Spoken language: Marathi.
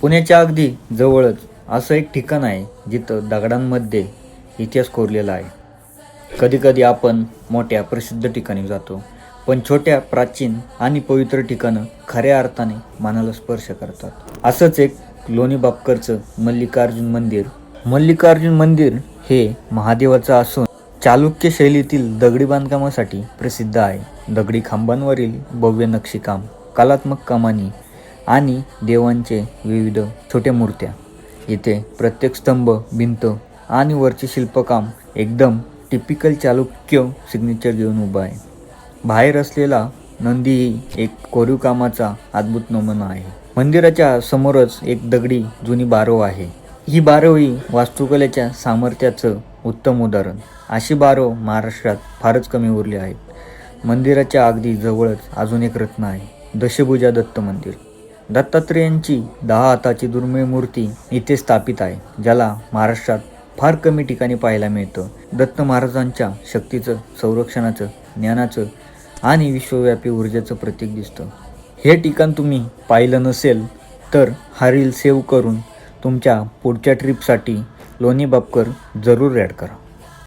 पुण्याच्या अगदी जवळच असं एक ठिकाण आहे जिथं दगडांमध्ये इतिहास कोरलेला आहे. कधीकधी आपण मोठ्या प्रसिद्ध ठिकाणी जातो पण छोट्या प्राचीन आणि पवित्र ठिकाणं खऱ्या अर्थाने मनाला स्पर्श करतात. असंच एक लोणी बापकरचं मल्लिकार्जुन मंदिर. मल्लिकार्जुन मंदिर हे महादेवाचं असून चालुक्य शैलीतील दगडी बांधकामासाठी प्रसिद्ध आहे. दगडी खांबांवरील भव्य नक्षीकाम कलात्मक कामानी आणि देवांचे विविध छोट्या मूर्त्या. इथे प्रत्येक स्तंभ भिंत आणि वरचे शिल्पकाम एकदम टिपिकल चालुक्य सिग्नेचर घेऊन उभा आहे. बाहेर असलेला नंदीही एक कोरीव कामाचा अद्भुत नमुना आहे. मंदिराच्या समोरच एक दगडी जुनी बारव आहे. ही बारव ही वास्तुकलेच्या सामर्थ्याचं उत्तम उदाहरण. अशी बारव महाराष्ट्रात फारच कमी उरली आहेत. मंदिराच्या अगदी जवळच अजून एक रत्न आहे. दशभुजा दत्त मंदिर. दत्तात्रेयांची दहा हाताची दुर्मिळ मूर्ती इथे स्थापित आहे ज्याला महाराष्ट्रात फार कमी ठिकाणी पाहायला मिळतं. दत्त महाराजांच्या शक्तीचं संरक्षणाचं ज्ञानाचं आणि विश्वव्यापी ऊर्जेचं प्रतीक दिसतं. हे ठिकाण तुम्ही पाहिलं नसेल तर हा रील सेव्ह करून तुमच्या पुढच्या ट्रिपसाठी लोणी बापकर जरूर ॲड करा.